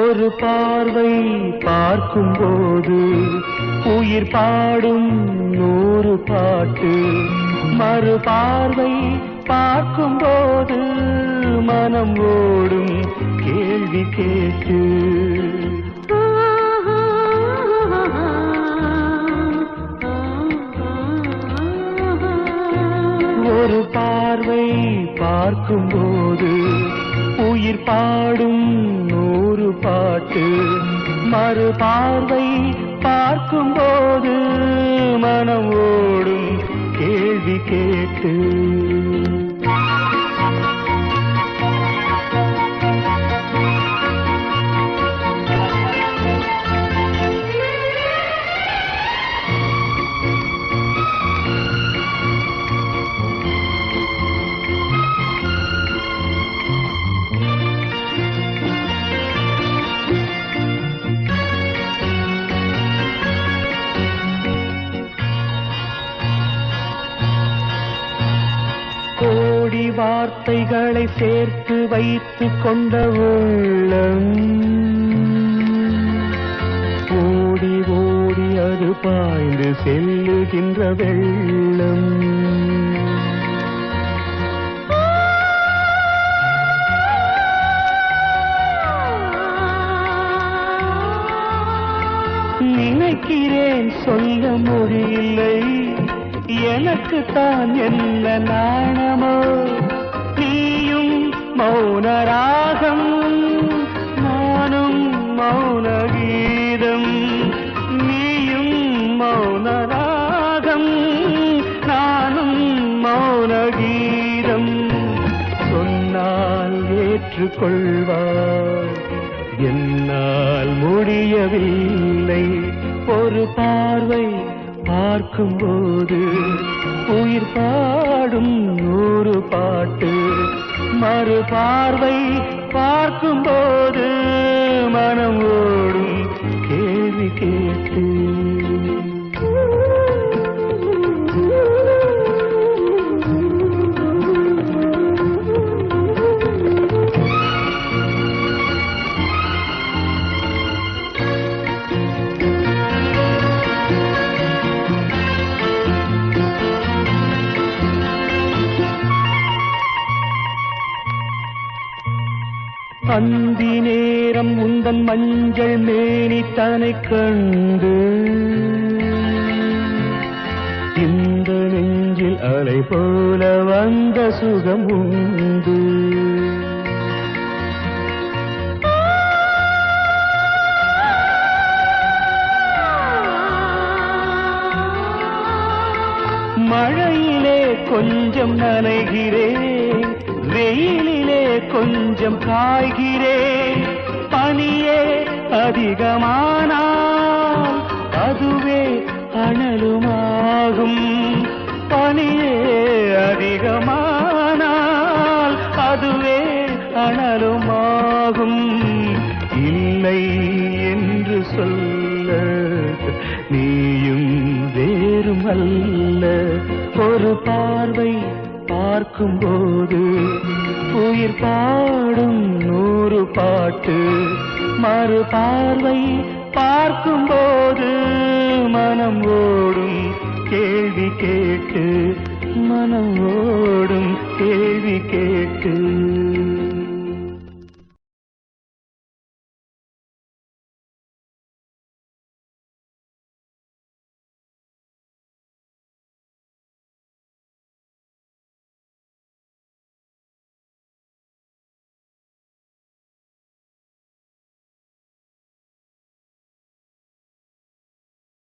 ஒரு பார்வை பார்க்கும்போது உயிர் பாடும் நூல் பாட்டு மறுபார்வை பார்க்கும்போது மனம் ஓடும் கேள்வி கேட்டு. ஒரு பார்வை பார்க்கும்போது உயிர் பாடும் நூறு பாட்டு. மறு கோடி வார்த்தைகளை சேர்த்து வைத்து கொண்ட உள்ளம். ஓடி ஓடி அது பாய்ந்து செல்லுகின்ற வெள்ளம். நினைக்கிறேன் சொல்ல முடியலை எனக்கு தான் என்ன நாணமோ? நீயும் மௌனராகம் நானும் மௌன கீதம் நீயும் மௌனராகம் நானும் மௌன கீதம் சொன்னால் ஏற்றுக்கொள்வார். என்னால் முடியவில்லை. ஒரு பார்வை பார்க்கும்போது உயிர் பாடும் நூறு பாட்டு. மறு பார்வை அந்தி நேரம் உந்தன் மஞ்சள் மேனி தனை கண்டு இந்த நெஞ்சில் அலை போல வந்த சுகம் உண்டு. மழையிலே கொஞ்சம் நனைகிறேன். வெயிலிலே கொஞ்சம் காய்கிறேன் பனியே அதிகமானால் அதுவே அனலுமாகும். பனியே அதிகமானால் அதுவே அனலுமாகும். இல்லை என்று சொல்ல நீயும் வேறுமல்ல. ஒரு பார்வை பார்க்கும் போது உயிர் பாடும் நூறு பாட்டு. மறு பார்வை பார்க்கும் போது மனம் ஓடும் கேள்வி கேட்டு மனம் ஓடும் கேள்வி கேட்டு.